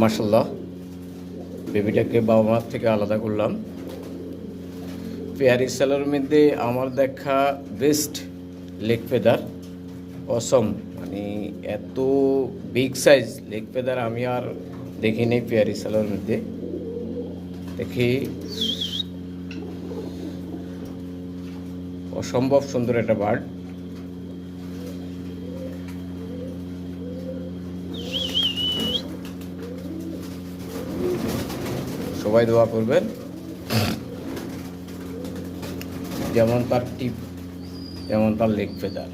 মার্শাল্লাহ বেবিটাকে বাবা মার থেকে আলাদা করলাম। পেয়ারি সেলের মধ্যে আমার দেখা বেস্ট লেগ ফেদার অসম মানে এত বিগ সাইজ লেগ ফেদার আমি আর দেখি নেই পেয়ারি সেলের মধ্যে। দেখি। অসম্ভব সুন্দর একটা বার্ড সবাই দোয়া করবেন। যেমন তার টিপ যেমন তার লেগ ফেদার